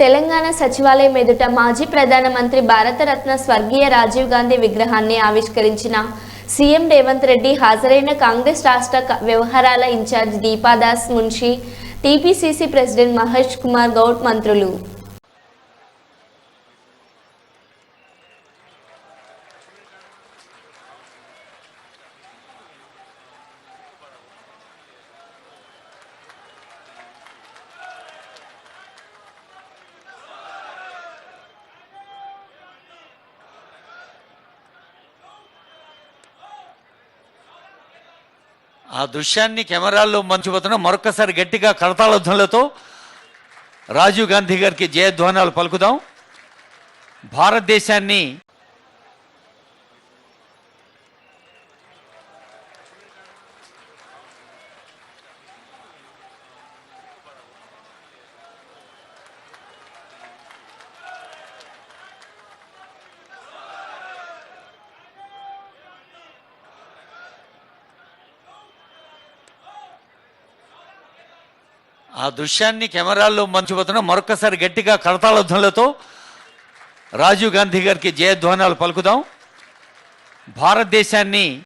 తెలంగాణ సచివాలయం ఎదుట మాజీ ప్రధానమంత్రి భారతరత్న స్వర్గీయ రాజీవ్ గాంధీ విగ్రహాన్ని ఆవిష్కరించిన సీఎం రేవంత్ రెడ్డి హాజరైన కాంగ్రెస్ రాష్ట్ర వ్యవహారాల incharge Deepa Das Munshi TPCC president Mahesh Kumar Goud మంత్రులు. ఆ దృశ్యాన్ని కెమెరాల్లో మంచిపోతున్న మరొకసారి గట్టిగా కరతాళధ్వనులతో రాజీవ్ గాంధీ గారికి జయధ్వానాలు పలుకుదాం. భారతదేశాన్ని ఆ దృశ్యాన్ని కెమెరాల్లో మంచిపోతున్నా మరొకసారి గట్టిగా కరతాళధ్వనులతో రాజీవ్ గాంధీ గారికి జయధ్వానాలు పలుకుదాం. భారతదేశాన్ని